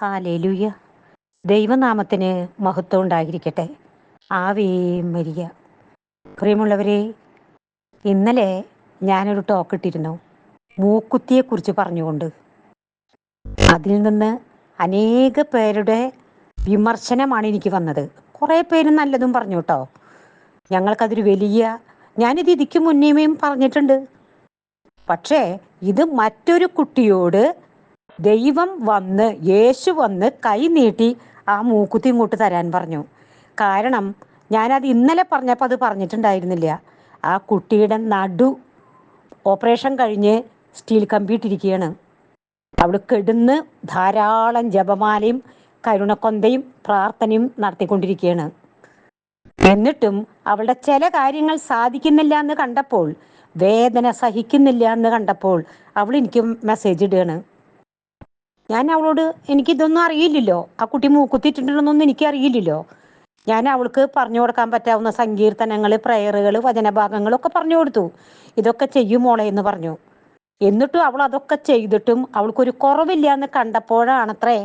Hallelujah. ദൈവനാമത്തിന് മഹത്വം ഉണ്ടായിരിക്കട്ടെ. Ave Maria. പ്രിയമുള്ളവരെ ഇന്നലെ ഞാനൊരു ടോക്ക് ഇട്ടിരുന്നു. മൂക്കുത്തിയെക്കുറിച്ച് പറഞ്ഞുകൊണ്ട്. അതിൽ നിന്ന് അനേക പേരുടെ വിമർശനമാണ് എനിക്ക് വന്നത്. കുറേ പേര് നല്ലതും പറഞ്ഞു കേട്ടോ. ഞങ്ങൾക്കതൊരു വലിയ ഞാനിത് ഇതിക്ക് മുന്നേമയും പറഞ്ഞിട്ടുണ്ട്. പക്ഷേ ഇത് മറ്റൊരു കുട്ടിയോട് ദൈവം വന്ന് യേശു വന്ന് കൈ നീട്ടി ആ മൂക്കുത്തി ഇങ്ങോട്ട് തരാൻ പറഞ്ഞു. കാരണം ഞാനത് ഇന്നലെ പറഞ്ഞപ്പോൾ അത് പറഞ്ഞിട്ടുണ്ടായിരുന്നില്ല. ആ കുട്ടിയുടെ നടു ഓപ്പറേഷൻ കഴിഞ്ഞ് സ്റ്റീൽ കമ്പിയിട്ടിരിക്കുകയാണ്. അവിടെ കെടുന്ന് ധാരാളം ജപമാലയും കരുണക്കൊന്തയും പ്രാർത്ഥനയും നടത്തിക്കൊണ്ടിരിക്കുകയാണ്. എന്നിട്ടും അവളുടെ ചില കാര്യങ്ങൾ സാധിക്കുന്നില്ല എന്ന് കണ്ടപ്പോൾ വേദന സഹിക്കുന്നില്ല എന്ന് കണ്ടപ്പോൾ അവൾ എനിക്ക് മെസ്സേജ് ഇടുകയാണ്. ഞാൻ അവളോട് എനിക്കിതൊന്നും അറിയില്ലല്ലോ. ആ കുട്ടി മൂക്കുത്തിട്ടുണ്ടെന്നൊന്നും എനിക്ക് അറിയില്ലല്ലോ ഞാൻ അവൾക്ക് പറഞ്ഞു കൊടുക്കാൻ പറ്റാവുന്ന സങ്കീർത്തനങ്ങൾ പ്രയറുകൾ വചനഭാഗങ്ങളൊക്കെ പറഞ്ഞു കൊടുത്തു. ഇതൊക്കെ ചെയ്യും മോളെ എന്ന് പറഞ്ഞു. എന്നിട്ടും അവൾ അതൊക്കെ ചെയ്തിട്ടും അവൾക്കൊരു കുറവില്ല എന്ന് കണ്ടപ്പോഴാണത്രേ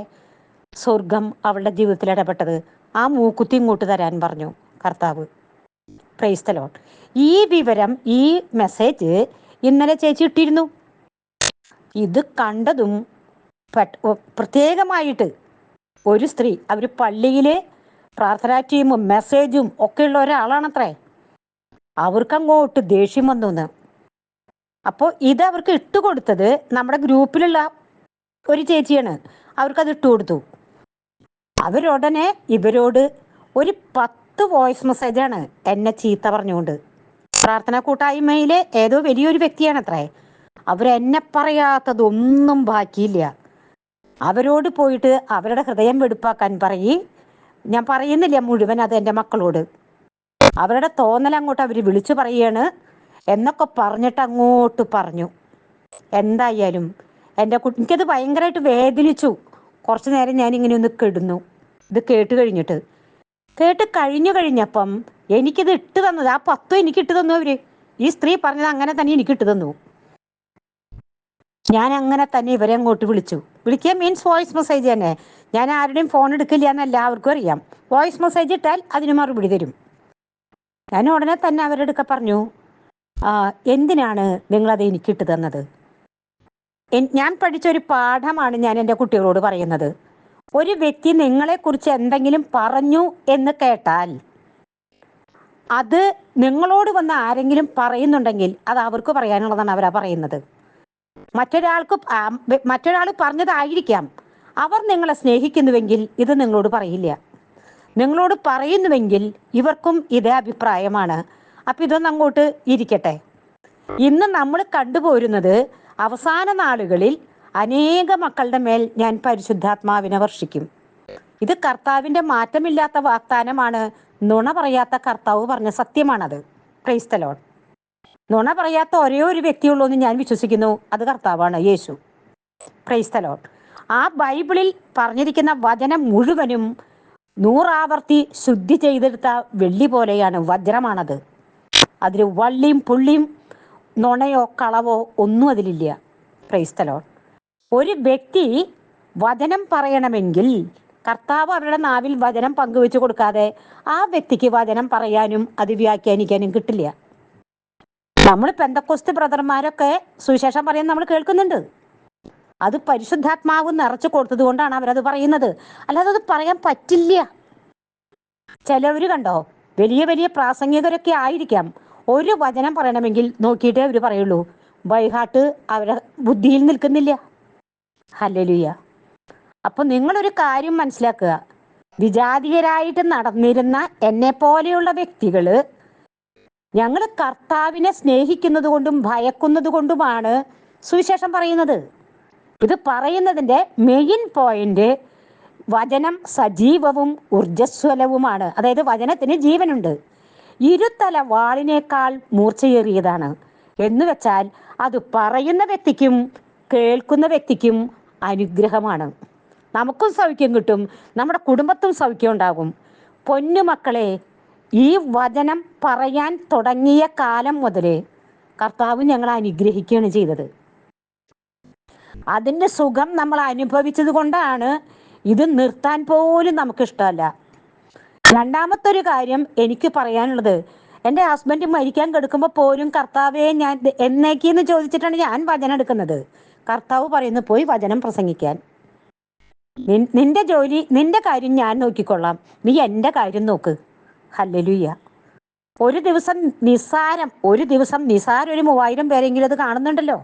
സ്വർഗം അവളുടെ ജീവിതത്തിൽ ഇടപെട്ടത്. ആ മൂക്കുത്തി ഇങ്ങോട്ട് തരാൻ പറഞ്ഞു കർത്താവ്. പ്രൈസ്തലോൺ ഈ വിവരം ഈ മെസ്സേജ് ഇന്നലെ ചേച്ചി ഇട്ടിരുന്നു. ഇത് കണ്ടതും പ്രത്യേകമായിട്ട് ഒരു സ്ത്രീ അവർ പള്ളിയിൽ പ്രാർത്ഥനാ ടീമും മെസ്സേജും ഒക്കെ ഉള്ള ഒരാളാണത്രേ. അവർക്കങ്ങോട്ട് ദേഷ്യം വന്നു എന്ന് അപ്പോൾ ഇത് അവർക്ക് ഇട്ട് കൊടുത്തത് നമ്മുടെ ഗ്രൂപ്പിലുള്ള ഒരു ചേച്ചിയാണ്. അവർക്കത് ഇട്ട് കൊടുത്തു. അവരുടനെ ഇവരോട് ഒരു പത്ത് വോയിസ് മെസ്സേജാണ് എന്നെ ചീത്ത പറഞ്ഞുകൊണ്ട്. പ്രാർത്ഥനാ കൂട്ടായ്മയിലെ ഏതോ വലിയൊരു വ്യക്തിയാണത്രേ. അവരെന്നെ പറയാത്തതൊന്നും ബാക്കിയില്ല. അവരോട് പോയിട്ട് അവരുടെ ഹൃദയം വെടുപ്പാക്കാൻ പറയി. ഞാൻ പറയുന്നില്ല മുഴുവൻ അത് എന്റെ മക്കളോട്. അവരുടെ തോന്നൽ അങ്ങോട്ട് അവർ വിളിച്ചു പറയാണ് എന്നൊക്കെ പറഞ്ഞിട്ട് അങ്ങോട്ട് പറഞ്ഞു. എന്തായാലും എന്റെ കുട്ടി എനിക്കത് ഭയങ്കരമായിട്ട് വേദനിച്ചു. കുറച്ചു നേരം ഞാൻ ഇങ്ങനെ ഒന്ന് കെടുന്നു. ഇത് കേട്ട് കഴിഞ്ഞിട്ട്. കേട്ട് കഴിഞ്ഞു കഴിഞ്ഞപ്പം എനിക്കിത് ഇട്ട് തന്നത്. ആ പത്തും എനിക്ക് ഇട്ട് തന്നു അവർ. ഈ സ്ത്രീ പറഞ്ഞത് അങ്ങനെ തന്നെ എനിക്ക് ഇട്ട് തന്നു. ഞാൻ അങ്ങനെ തന്നെ ഇവരെ അങ്ങോട്ട് വിളിച്ചു. വിളിക്കുക മീൻസ് വോയിസ് മെസ്സേജ് തന്നെ. ഞാൻ ആരുടെയും ഫോൺ എടുക്കില്ല എന്ന് എല്ലാവർക്കും അറിയാം. വോയിസ് മെസ്സേജ് ഇട്ടാൽ അതിന് മറുപടി തരും. ഞാൻ ഉടനെ തന്നെ അവരെടുക്ക പറഞ്ഞു എന്തിനാണ് നിങ്ങളത് എനിക്കിട്ട് തന്നത്? ഞാൻ പഠിച്ച ഒരു പാഠമാണ് ഞാൻ എന്റെ കുട്ടികളോട് പറയുന്നത്. ഒരു വ്യക്തി നിങ്ങളെക്കുറിച്ച് എന്തെങ്കിലും പറഞ്ഞു എന്ന് കേട്ടാൽ അത് നിങ്ങളോട് വന്ന് ആരെങ്കിലും പറയുന്നുണ്ടെങ്കിൽ അത് അവർക്ക് പറയാനുള്ളതാണ് അവരാ പറയുന്നത്. മറ്റൊരാൾക്ക് മറ്റൊരാൾ പറഞ്ഞതായിരിക്കാം. അവർ നിങ്ങളെ സ്നേഹിക്കുന്നുവെങ്കിൽ ഇത് നിങ്ങളോട് പറയില്ല. നിങ്ങളോട് പറയുന്നുവെങ്കിൽ ഇവർക്കും ഇതേ അഭിപ്രായമാണ്. അപ്പൊ ഇതൊന്നും അങ്ങോട്ട് ഇരിക്കട്ടെ. ഇന്ന് നമ്മൾ കണ്ടുപോരുന്നത് അവസാന നാളുകളിൽ അനേക മക്കളുടെ മേൽ ഞാൻ പരിശുദ്ധാത്മാവിനെ വർഷിക്കും. ഇത് കർത്താവിന്റെ മാറ്റമില്ലാത്ത വാഗ്ദാനമാണ്. നുണ പറയാത്ത കർത്താവ് പറഞ്ഞ സത്യമാണത്. ക്രൈസ്തലോൺ നുണ പറയാത്ത ഒരേ ഒരു വ്യക്തിയുള്ളൂ എന്ന് ഞാൻ വിശ്വസിക്കുന്നു. അത് കർത്താവാണ് യേശു. ക്രൈസ്തലോ ആ ബൈബിളിൽ പറഞ്ഞിരിക്കുന്ന വചനം മുഴുവനും നൂറാവർത്തി ശുദ്ധി ചെയ്തെടുത്ത വെള്ളി പോലെയാണ് വജ്രമാണത്. അതിൽ വള്ളിയും പുള്ളിയും നുണയോ കളവോ ഒന്നും അതിലില്ല. ക്രൈസ്തലോ ഒരു വ്യക്തി വചനം പറയണമെങ്കിൽ കർത്താവ് അവരുടെ നാവിൽ വചനം പങ്കുവെച്ചു കൊടുക്കാതെ ആ വ്യക്തിക്ക് വചനം പറയാനും അത് വ്യാഖ്യാനിക്കാനും കിട്ടില്ല. നമ്മൾ പെന്തക്കൊസ്ത് ബ്രദർമാരൊക്കെ സുവിശേഷം പറയാൻ നമ്മൾ കേൾക്കുന്നുണ്ട്. അത് പരിശുദ്ധാത്മാവ് നിറച്ചു കൊടുത്തത് കൊണ്ടാണ് അവരത് പറയുന്നത്. അല്ലാതെ അത് പറയാൻ പറ്റില്ല. ചിലവര് കണ്ടോ വലിയ വലിയ പ്രാസംഗികരൊക്കെ ആയിരിക്കാം. ഒരു വചനം പറയണമെങ്കിൽ നോക്കിയിട്ടേ അവർ പറയുള്ളൂ. ബൈഹാട്ട് അവരെ ബുദ്ധിയിൽ നിൽക്കുന്നില്ല. ഹല്ലലുയ്യ അപ്പൊ നിങ്ങളൊരു കാര്യം മനസ്സിലാക്കുക. വിജാതീയരായിട്ട് നടന്നിരുന്ന എന്നെ പോലെയുള്ള വ്യക്തികൾ ഞങ്ങൾ കർത്താവിനെ സ്നേഹിക്കുന്നത് കൊണ്ടും ഭയക്കുന്നത് കൊണ്ടുമാണ് സുവിശേഷം പറയുന്നത്. ഇത് പറയുന്നതിന്റെ മെയിൻ പോയിന്റ് വചനം സജീവവും ഊർജസ്വലവുമാണ് അതായത് വചനത്തിന് ജീവനുണ്ട്. ഇരുതല വാളിനേക്കാൾ മൂർച്ചയേറിയതാണ്. എന്ന് വെച്ചാൽ അത് പറയുന്ന വ്യക്തിക്കും കേൾക്കുന്ന വ്യക്തിക്കും അനുഗ്രഹമാണ്. നമുക്കും സൗഖ്യം കിട്ടും. നമ്മുടെ കുടുംബത്തും സൗഖ്യം ഉണ്ടാകും. പൊന്നുമക്കളെ ഈ വചനം പറയാൻ തുടങ്ങിയ കാലം മുതൽ കർത്താവ് ഞങ്ങൾ അനുഗ്രഹിക്കുകയാണ് ചെയ്തത്. അതിന്റെ സുഖം നമ്മൾ അനുഭവിച്ചത് കൊണ്ടാണ് ഇത് നിർത്താൻ പോലും നമുക്ക് ഇഷ്ടമല്ല. രണ്ടാമത്തെ ഒരു കാര്യം എനിക്ക് പറയാനുള്ളത് എന്റെ ഹസ്ബൻഡ് മരിക്കാൻ കിടക്കുമ്പോൾ പോലും കർത്താവെ ഞാൻ എന്നേക്കെന്ന് ചോദിച്ചിട്ടാണ് ഞാൻ വചനം എടുക്കുന്നത്. കർത്താവ് പറയുന്നു പോയി വചനം പ്രസംഗിക്കാൻ. നിന്റെ ജോലി നിന്റെ കാര്യം ഞാൻ നോക്കിക്കൊള്ളാം. നീ എന്റെ കാര്യം നോക്ക്. ഹല്ലലുയ്യ ഒരു ദിവസം നിസാരം ഒരു ദിവസം നിസാരം ഒരു മൂവായിരം പേരെങ്കിലും അത് കാണുന്നുണ്ടല്ലോ.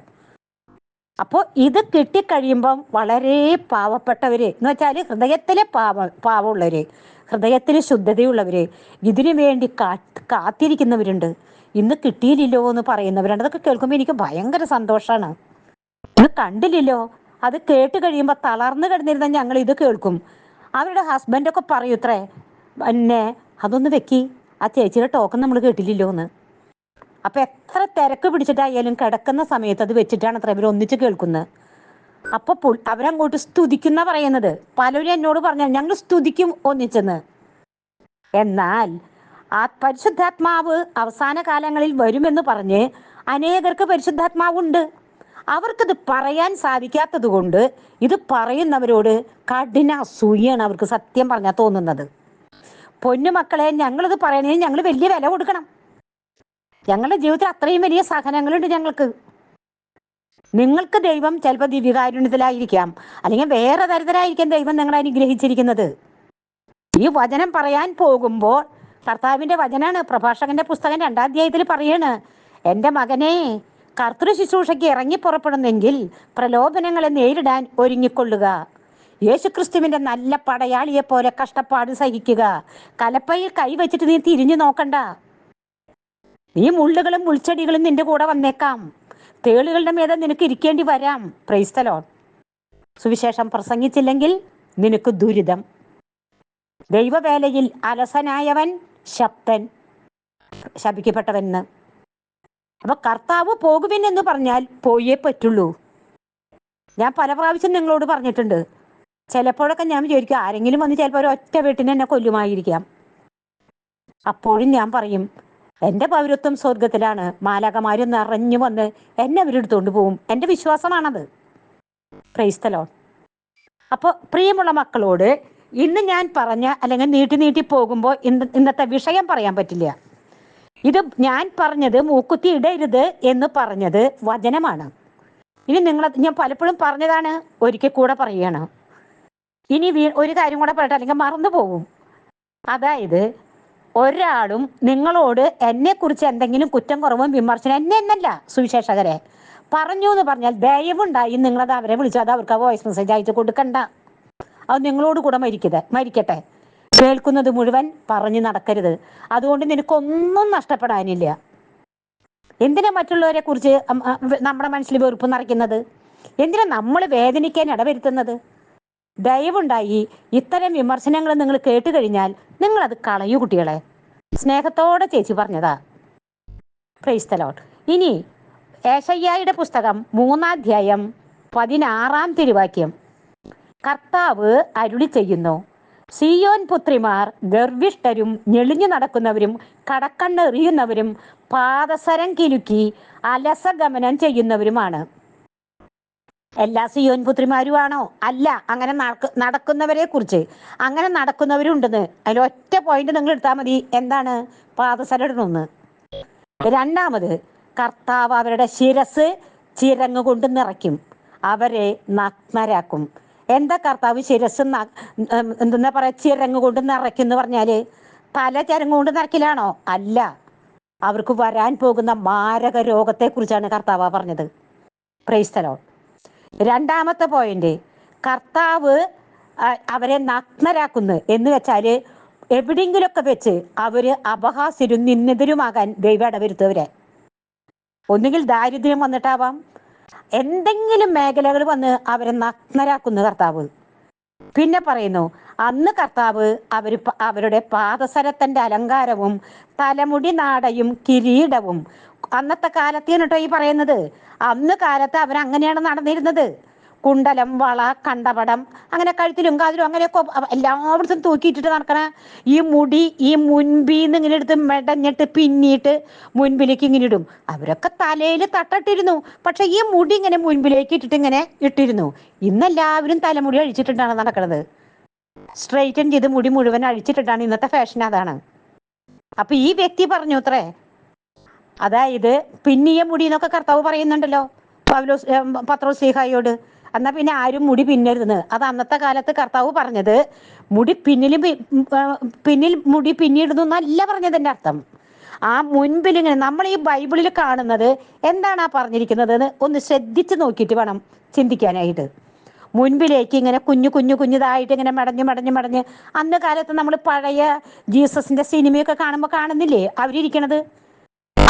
അപ്പോൾ ഇത് കിട്ടിക്കഴിയുമ്പം വളരെ പാവപ്പെട്ടവര് എന്ന് വെച്ചാൽ ഹൃദയത്തിലെ പാവ പാവമുള്ളവര് ഹൃദയത്തിൽ ശുദ്ധതയുള്ളവര് ഇതിനു വേണ്ടി കാത്തിരിക്കുന്നവരുണ്ട്. ഇന്ന് കിട്ടിയില്ലല്ലോ എന്ന് പറയുന്നവരുണ്ട്. അതൊക്കെ കേൾക്കുമ്പോൾ എനിക്ക് ഭയങ്കര സന്തോഷമാണ് ഇത് കണ്ടില്ലല്ലോ. അത് കേട്ട് കഴിയുമ്പോൾ തളർന്നു കിടന്നിരുന്ന ഞങ്ങൾ ഇത് കേൾക്കും. അവരുടെ ഹസ്ബൻഡൊക്കെ പറയൂത്രേ പിന്നെ അതൊന്ന് വെക്കി. ആ ചേച്ചിയുടെ ടോക്കൺ നമ്മൾ കേട്ടില്ലല്ലോ എന്ന് അപ്പൊ എത്ര തിരക്ക് പിടിച്ചിട്ടായാലും കിടക്കുന്ന സമയത്ത് അത് വെച്ചിട്ടാണ് അത്ര ഇവർ ഒന്നിച്ച് കേൾക്കുന്നത്. അപ്പൊ അവരങ്ങോട്ട് സ്തുതിക്കുന്ന പറയുന്നത്. പലരും എന്നോട് പറഞ്ഞു ഞങ്ങൾ സ്തുതിക്കും ഒന്നിച്ചെന്ന്. എന്നാൽ ആ പരിശുദ്ധാത്മാവ് അവസാന കാലങ്ങളിൽ വരുമെന്ന് പറഞ്ഞ് അനേകർക്ക് പരിശുദ്ധാത്മാവുണ്ട്. അവർക്കിത് പറയാൻ സാധിക്കാത്തത് കൊണ്ട് ഇത് പറയുന്നവരോട് കഠിന അസൂയാണ് അവർക്ക് സത്യം പറഞ്ഞാൽ തോന്നുന്നത്. പൊന്നുമക്കളെ ഞങ്ങളിത് പറയണതിന് ഞങ്ങൾ വലിയ വില കൊടുക്കണം. ഞങ്ങളുടെ ജീവിതത്തിൽ അത്രയും വലിയ സഹനങ്ങളുണ്ട് ഞങ്ങൾക്ക്. നിങ്ങൾക്ക് ദൈവം ചിലപ്പോൾ ദിവ്യകാരുണ്യത്തിലായിരിക്കാം. അല്ലെങ്കിൽ വേറെ തരത്തിലായിരിക്കാം ദൈവം നിങ്ങളെ അനുഗ്രഹിച്ചിരിക്കുന്നത്. ഈ വചനം പറയാൻ പോകുമ്പോൾ കർത്താവിന്റെ വചനാണ്. പ്രഭാഷകന്റെ പുസ്തകം രണ്ടാം അധ്യായത്തിൽ പറയാണ് എന്റെ മകനെ കർത്തൃ ശുശ്രൂഷയ്ക്ക് ഇറങ്ങി പുറപ്പെടുന്നെങ്കിൽ പ്രലോഭനങ്ങളെ നേരിടാൻ ഒരുങ്ങിക്കൊള്ളുക. യേശുക്രിസ്തുവിന്റെ നല്ല പടയാളിയെ പോലെ കഷ്ടപ്പാട് സഹിക്കുക. കലപ്പയിൽ കൈവച്ചിട്ട് നീ തിരിഞ്ഞു നോക്കണ്ട. നീ മുള്ളുകളും മുൾച്ചെടികളും നിന്റെ കൂടെ വന്നേക്കാം. തേളുകളുടെ മേത നിനക്ക് ഇരിക്കേണ്ടി വരാം. പ്രൈസ്തലോ സുവിശേഷം പ്രസംഗിച്ചില്ലെങ്കിൽ നിനക്ക് ദുരിതം. ദൈവവേലയിൽ അലസനായവൻ ശബ്ദൻ ശപിക്കപ്പെട്ടവെന്ന് അപ്പൊ കർത്താവ് പോകുവിൻ എന്ന് പറഞ്ഞാൽ പോയേ പറ്റുള്ളൂ. ഞാൻ പല പ്രാവശ്യം നിങ്ങളോട് പറഞ്ഞിട്ടുണ്ട്. ചിലപ്പോഴൊക്കെ ഞാൻ വിചാരിക്കും ആരെങ്കിലും വന്ന് ചിലപ്പോൾ ഒരു ഒറ്റ വീട്ടിന് എന്നെ കൊല്ലുമായിരിക്കാം. അപ്പോഴും ഞാൻ പറയും എന്റെ പൗരത്വം സ്വർഗത്തിലാണ് മാലാകമാര് നിറഞ്ഞു വന്ന് എന്നെ അവരെടുത്തുകൊണ്ട് പോവും. എന്റെ വിശ്വാസമാണത്. ക്രൈസ്തലോ അപ്പോൾ പ്രിയമുള്ള മക്കളോട് ഇന്ന് ഞാൻ പറഞ്ഞ അല്ലെങ്കിൽ നീട്ടി നീട്ടി പോകുമ്പോൾ ഇന്ന് ഇന്നത്തെ വിഷയം പറയാൻ പറ്റില്ല. ഇത് ഞാൻ പറഞ്ഞത് മൂക്കുത്തി ഇടരുത് എന്ന് പറഞ്ഞത് വചനമാണ്. ഇനി നിങ്ങൾ ഞാൻ പലപ്പോഴും പറഞ്ഞതാണ് ഒരിക്കൽ കൂടെ പറയുകയാണ്. ഇനി വീ- ഒരു കാര്യം കൂടെ പറയട്ടെ അല്ലെങ്കിൽ മറന്നു പോകും. അതായത് ഒരാളും നിങ്ങളോട് എന്നെ കുറിച്ച് എന്തെങ്കിലും കുറ്റം കുറവും വിമർശനം എന്നെ എന്നല്ല സുവിശേഷകരെ പറഞ്ഞു എന്ന് പറഞ്ഞാൽ ദയവുണ്ടായി നിങ്ങളത് അവരെ വിളിച്ചു അത് അവർക്ക് വോയിസ് മെസ്സേജ് അയച്ചു കൊടുക്കണ്ട. അത് നിങ്ങളോട് കൂടെ മരിക്കത് മരിക്കട്ടെ. കേൾക്കുന്നത് മുഴുവൻ പറഞ്ഞു നടക്കരുത്. അതുകൊണ്ട് നിനക്കൊന്നും നഷ്ടപ്പെടാനില്ല. എന്തിനാ മറ്റുള്ളവരെ കുറിച്ച് നമ്മുടെ മനസ്സിൽ വെറുപ്പ് നിറയ്ക്കുന്നത്? എന്തിനാ നമ്മൾ വേദനിക്കാൻ ഇടവരുത്തുന്നത്? ദയവുണ്ടായി ഇത്തരം വിമർശനങ്ങൾ നിങ്ങൾ കേട്ട് കഴിഞ്ഞാൽ നിങ്ങൾ അത് കളയൂ കുട്ടികളെ. സ്നേഹത്തോടെ ചേച്ചി പറഞ്ഞതാ. ക്രൈസ്തലോട്ട് ഇനി ഏഷയ്യായുടെ പുസ്തകം മൂന്നാധ്യായം പതിനാറാം തിരുവാക്യം. കർത്താവ് അരുളി ചെയ്യുന്നു. സിയോൻ പുത്രിമാർ ഗർവിഷ്ഠരും ഞെളിഞ്ഞു നടക്കുന്നവരും കടക്കണ്ണെറിയുന്നവരും പാദസരം കിലുക്കി അലസഗമനം ചെയ്യുന്നവരുമാണ്. എല്ലാ സിയോൻ പുത്രിമാരുമാണോ? അല്ല അങ്ങനെ നടക്കുന്നവരെ കുറിച്ച് അങ്ങനെ നടക്കുന്നവരുണ്ടെന്ന്. അതിൽ ഒറ്റ പോയിന്റ് നിങ്ങൾ എടുത്താൽ മതി. എന്താണ്? പാദസരടണമെന്ന്. രണ്ടാമത് കർത്താവ് അവരുടെ ശിരസ് ചിരങ്ങ് കൊണ്ട് നിറയ്ക്കും. അവരെ നഗ്നരാക്കും. എന്താ കർത്താവ് ശിരസ് എന്താ പറയാ ചിരങ്ങ് കൊണ്ട് നിറയ്ക്കും എന്ന് പറഞ്ഞാൽ തല ചിരങ്ങ് കൊണ്ട് നിറയ്ക്കലാണോ? അല്ല. അവർക്ക് വരാൻ പോകുന്ന മാരക രോഗത്തെ കുറിച്ചാണ് കർത്താവ് പറഞ്ഞത്. പ്രൈസ്തലോ രണ്ടാമത്തെ പോയിന്റ് കർത്താവ് അവരെ നഗ്നരാക്കുന്നു. എന്ന് വെച്ചാൽ എവിടെയെങ്കിലുമൊക്കെ വെച്ച് അവർ അപഹാസ്യരും നിന്നിതരുമാകാൻ ദൈവം ഇടവരുത്തവരെ. ഒന്നുകിൽ ദാരിദ്ര്യം വന്നിട്ടാവാം. എന്തെങ്കിലും മേഖലകൾ വന്ന് അവരെ നഗ്നരാക്കുന്നു കർത്താവ്. പിന്നെ പറയുന്നു അന്ന് കർത്താവ് അവർ അവരുടെ പാദസരത്തിന്റെ അലങ്കാരവും തലമുടി നാടയും കിരീടവും. അന്നത്തെ കാലത്തെയാണ് കേട്ടോ ഈ പറയുന്നത്? അന്ന് കാലത്ത് അവരങ്ങനെയാണ് നടന്നിരുന്നത്. കുണ്ടലം വള കണ്ടപടം അങ്ങനെ കഴുത്തിലും കാതിലും അങ്ങനെയൊക്കെ എല്ലായിടത്തും തൂക്കിയിട്ടിട്ട് നടക്കണ ഈ മുടി ഈ മുൻപീന്ന് ഇങ്ങനെ എടുത്ത് മെടഞ്ഞിട്ട് പിന്നിട്ട് മുൻപിലേക്ക് ഇങ്ങനെ ഇടും. അവരൊക്കെ തലയിൽ തട്ടിട്ടിരുന്നു. പക്ഷെ ഈ മുടി ഇങ്ങനെ മുൻപിലേക്ക് ഇട്ടിട്ട് ഇങ്ങനെ ഇട്ടിരുന്നു. ഇന്നെല്ലാവരും തലമുടി അഴിച്ചിട്ടുണ്ടാണ് നടക്കുന്നത് സ്ട്രെയിറ്റൻ ചെയ്ത് മുടി മുഴുവൻ അഴിച്ചിട്ടിട്ടാണ് ഇന്നത്തെ ഫാഷൻ അതാണ്. അപ്പൊ ഈ വ്യക്തി പറഞ്ഞു അത്രേ. അതായത് പിന്നിയ മുടി എന്നൊക്കെ കർത്താവ് പറയുന്നുണ്ടല്ലോ പൗലോസ് പത്രോ സ്ലീഹായോട് എന്നാ പിന്നെ ആരും മുടി പിന്നരുതെന്ന്. അത് അന്നത്തെ കാലത്ത് കർത്താവ് പറഞ്ഞത് മുടി പിന്നിലും പിന്നിൽ മുടി പിന്നിടുന്നു എന്നല്ല പറഞ്ഞതിന്റെ അർത്ഥം. ആ മുൻപിൽ ഇങ്ങനെ നമ്മൾ ഈ ബൈബിളിൽ കാണുന്നത് എന്താണ് ആ പറഞ്ഞിരിക്കുന്നത് ഒന്ന് ശ്രദ്ധിച്ച് നോക്കിയിട്ട് വേണം ചിന്തിക്കാനായിട്ട്. മുൻപിലേക്ക് ഇങ്ങനെ കുഞ്ഞു കുഞ്ഞു കുഞ്ഞുതായിട്ട് ഇങ്ങനെ മടഞ്ഞ് മടഞ്ഞ് മടഞ്ഞ് അന്ന് കാലത്ത് നമ്മൾ പഴയ ജീസസിന്റെ സിനിമയൊക്കെ കാണുമ്പോൾ കാണുന്നില്ലേ? അവരിയ്ക്കണത്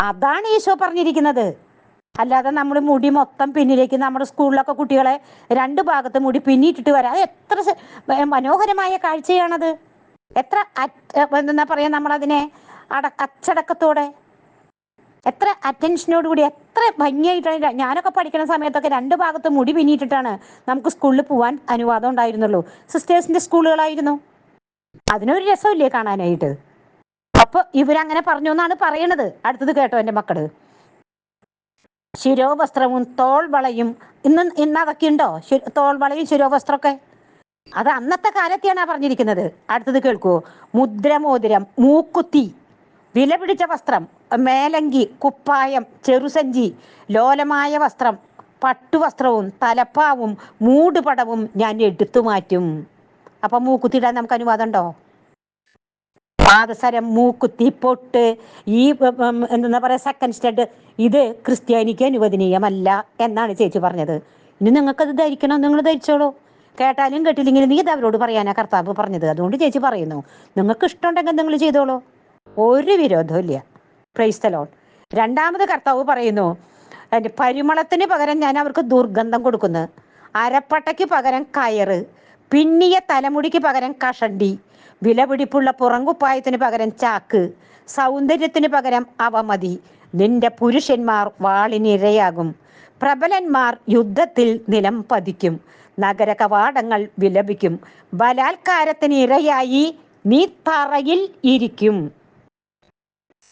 അതാണ് ഈശോ പറഞ്ഞിരിക്കുന്നത്. അല്ലാതെ നമ്മൾ മുടി മൊത്തം പിന്നിലേക്ക് നമ്മുടെ സ്കൂളിലൊക്കെ കുട്ടികളെ രണ്ട് ഭാഗത്ത് മുടി പിന്നിട്ടിട്ട് വരാം. അത് എത്ര മനോഹരമായ കാഴ്ചയാണത്. എത്ര എന്താ പറയാ നമ്മളതിനെ അട അച്ചടക്കത്തോടെ എത്ര അറ്റൻഷനോട് കൂടി എത്ര ഭംഗിയായിട്ടാണ് ഞാനൊക്കെ പഠിക്കുന്ന സമയത്തൊക്കെ രണ്ട് ഭാഗത്ത് മുടി പിന്നിട്ടിട്ടാണ് നമുക്ക് സ്കൂളിൽ പോവാൻ അനുവാദം ഉണ്ടായിരുന്നുള്ളൂ. സിസ്റ്റേഴ്സിന്റെ സ്കൂളുകളായിരുന്നു. അതിനൊരു രസമില്ലേ കാണാനായിട്ട്? അപ്പൊ ഇവരങ്ങനെ പറഞ്ഞു എന്നാണ് പറയണത്. അടുത്തത് കേട്ടോ എന്റെ മക്കൾ. ശിരോവസ്ത്രവും തോൾവളയും ഇന്ന് ഇന്ന് അതൊക്കെ ഉണ്ടോ? തോൾവളയും തോൾ വളയും ശിരോവസ്ത്രമൊക്കെ? അത് അന്നത്തെ കാലത്തെയാണ് പറഞ്ഞിരിക്കുന്നത്? അടുത്തത് കേൾക്കൂ മുദ്രമോതിരം മൂക്കുത്തി. വില പിടിച്ച വസ്ത്രം മേലങ്കി കുപ്പായം ചെറുസഞ്ചി ലോലമായ വസ്ത്രം പട്ടുവസ്ത്രവും തലപ്പാവും മൂടുപടവും ഞാൻ എടുത്തു മാറ്റും. അപ്പൊ മൂക്കുത്തിടാൻ നമുക്ക് അനുവാദം ഉണ്ടോ? പാദസരം മൂക്കുത്തി പൊട്ട്. ഈ എന്താ പറയാ സെക്കൻഡ് സ്റ്റഡ് ഇത് ക്രിസ്ത്യാനിക്ക് അനുവദനീയമല്ല എന്നാണ് ചേച്ചി പറഞ്ഞത്. ഇനി നിങ്ങൾക്കത് ധരിക്കണം നിങ്ങൾ ധരിച്ചോളൂ. കേട്ടാലും കേട്ടില്ലെങ്കിലും നീ ഇത് അവരോട് പറയാനാ കർത്താവ് പറഞ്ഞത്. അതുകൊണ്ട് ചേച്ചി പറയുന്നു നിങ്ങൾക്ക് ഇഷ്ടമുണ്ടെങ്കിൽ നിങ്ങൾ ചെയ്തോളൂ. ഒരു വിരോധവും ഇല്ല. പ്രൈസ്തലോൺ രണ്ടാമത് കർത്താവ് പറയുന്നു അതിന്റെ പരിമളത്തിന് പകരം ഞാൻ അവർക്ക് ദുർഗന്ധം കൊടുക്കുന്നു. അരപ്പട്ടയ്ക്ക് പകരം കയറ് പിന്നിയ തലമുടിക്ക് പകരം കഷണ്ടി വിലപിടിപ്പുള്ള പുറങ്കുപ്പായത്തിന് പകരം ചാക്ക് സൗന്ദര്യത്തിന് പകരം അവമതി. നിന്റെ പുരുഷന്മാർ വാളിനിരയാകും. പ്രബലന്മാർ യുദ്ധത്തിൽ നിലം പതിക്കും. നഗര കവാടങ്ങൾ വിലപിക്കും. ബലാത്കാരത്തിന് ഇരയായി നീ തറയിൽ ഇരിക്കും.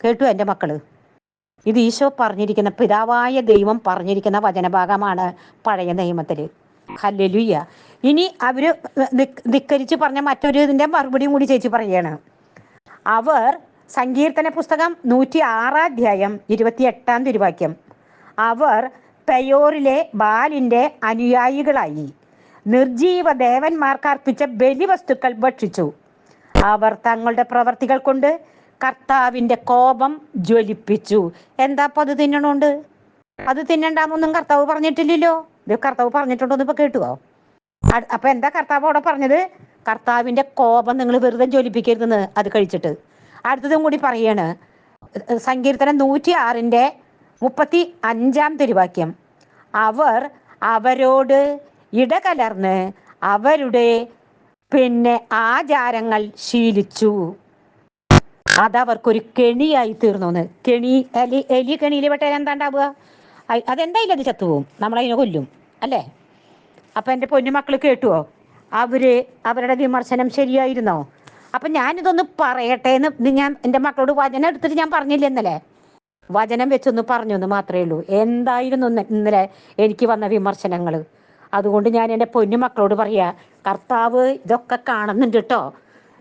കേട്ടു എന്റെ മക്കൾ. ഇത് ഈശോ പറഞ്ഞിരിക്കുന്ന പിതാവായ ദൈവം പറഞ്ഞിരിക്കുന്ന വചനഭാഗമാണ് പഴയ നിയമത്തിൽ. ഹല്ലേലൂയ ഇനി അവർ ധിക്കരിച്ച് പറഞ്ഞ മറ്റൊരു ഇതിന്റെ മറുപടിയും കൂടി ചേച്ചി പറയാണ്. അവർ സങ്കീർത്തന പുസ്തകം നൂറ്റി ആറാം അധ്യായം ഇരുപത്തി എട്ടാം തിരുവാക്യം. അവർ പെയോറിലെ ബാലിന്റെ അനുയായികളായി. നിർജീവ ദേവന്മാർക്ക് അർപ്പിച്ച ബലി വസ്തുക്കൾ ഭക്ഷിച്ചു. അവർ തങ്ങളുടെ പ്രവർത്തികൾ കൊണ്ട് കർത്താവിന്റെ കോപം ജ്വലിപ്പിച്ചു. എന്താ അപ്പൊ അത് തിന്നണോണ്ട്? അത് തിന്നണ്ടാമൊന്നും കർത്താവ് പറഞ്ഞിട്ടില്ലല്ലോ. കർത്താവ് പറഞ്ഞിട്ടുണ്ടോ ഇപ്പൊ കേട്ടുവോ? അപ്പൊ എന്താ കർത്താവ് അവിടെ പറഞ്ഞത്? കർത്താവിന്റെ കോപം നിങ്ങൾ വെറുതെ ജ്വലിപ്പിക്കരുതെന്ന് അത് കഴിച്ചിട്ട്. അടുത്തതും കൂടി പറയാണ്. സങ്കീർത്തനം നൂറ്റി ആറിന്റെ മുപ്പത്തി അഞ്ചാം തിരുവാക്യം. അവർ അവരോട് ഇടകലർന്ന് അവരുടെ പിന്നെ ആചാരങ്ങൾ ശീലിച്ചു. അതവർക്കൊരു കെണിയായി തീർന്നു കെണി എലി എലി കെണിയിൽ പെട്ടാൽ എന്താ ഉണ്ടാവുക അതെന്തായാലും അത് ചത്തുപോകും നമ്മളതിനെ കൊല്ലും. അല്ലേ? അപ്പൊ എന്റെ പൊന്നുമക്കൾ കേട്ടുവോ? അവർ അവരുടെ വിമർശനം ശരിയായിരുന്നോ? അപ്പൊ ഞാനിതൊന്ന് പറയട്ടെ എന്ന് ഞാൻ എന്റെ മക്കളോട് വചനം എടുത്തിട്ട് ഞാൻ പറഞ്ഞില്ല ഇന്നലെ? വചനം വെച്ചൊന്ന് പറഞ്ഞു എന്ന് മാത്രമേ ഉള്ളൂ. എന്തായിരുന്നു ഇന്നലെ എനിക്ക് വന്ന വിമർശനങ്ങൾ അതുകൊണ്ട് ഞാൻ എന്റെ പൊന്നുമക്കളോട് പറയാ കർത്താവ് ഇതൊക്കെ കാണുന്നുണ്ട് കേട്ടോ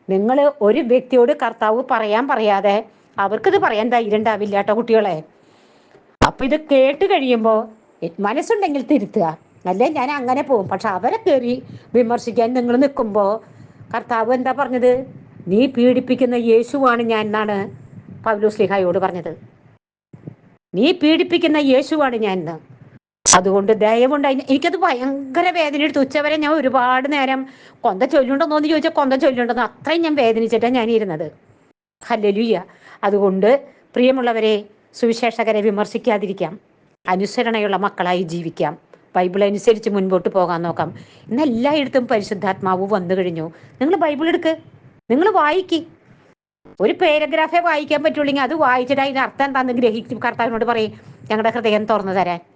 നിങ്ങൾ ഒരു വ്യക്തിയോട് കർത്താവ് പറയാൻ പറയാതെ അവർക്കിത് പറയാൻ ധൈര്യം ഉണ്ടാവില്ല കേട്ടോ കുട്ടികളെ. അപ്പൊ ഇത് കേട്ട് കഴിയുമ്പോൾ മനസ്സുണ്ടെങ്കിൽ തിരുത്തുക. അല്ലേ? ഞാൻ അങ്ങനെ പോകും. പക്ഷെ അവരെ കയറി വിമർശിക്കാൻ നിങ്ങൾ നിൽക്കുമ്പോൾ കർത്താവ് എന്താ പറഞ്ഞത്? നീ പീഡിപ്പിക്കുന്ന യേശുവാണ് ഞാൻ എന്നാണ് പൗലോസ് ലിഹായോട് പറഞ്ഞത്. നീ പീഡിപ്പിക്കുന്ന യേശുവാണ് ഞാൻ എന്ന്. അതുകൊണ്ട് ദയവുണ്ടായി എനിക്കത് ഭയങ്കര വേദന എടുത്തു. ഉച്ചവരെ ഞാൻ ഒരുപാട് നേരം കൊന്ത ചൊല്ലുണ്ടോ എന്ന് ചോദിച്ചാൽ കൊന്ത ചൊല്ലുണ്ടെന്ന് അത്രയും ഞാൻ വേദനിച്ചിട്ടാണ് ഞാൻ ഇരുന്നത് ഹല്ലേലൂയ അതുകൊണ്ട് പ്രിയമുള്ളവരെ സുവിശേഷകരെ വിമർശിക്കാതിരിക്കാം. അനുസരണയുള്ള മക്കളായി ജീവിക്കാം. ബൈബിൾ അനുസരിച്ച് മുൻപോട്ട് പോകാൻ നോക്കാം. ഇന്ന് എല്ലായിടത്തും പരിശുദ്ധാത്മാവ് വന്നു കഴിഞ്ഞു. നിങ്ങൾ ബൈബിൾ എടുക്ക്. നിങ്ങൾ വായിക്ക്. ഒരു പാരഗ്രാഫേ വായിക്കാൻ പറ്റുള്ളൂ അത് വായിച്ചിട്ട് അതിന് അർത്ഥം എന്താണെന്ന് ഗ്രഹിക്കും. കർത്താവിനോട് പറയും ഞങ്ങളുടെ ഹൃദയം തുറന്നു തരാൻ.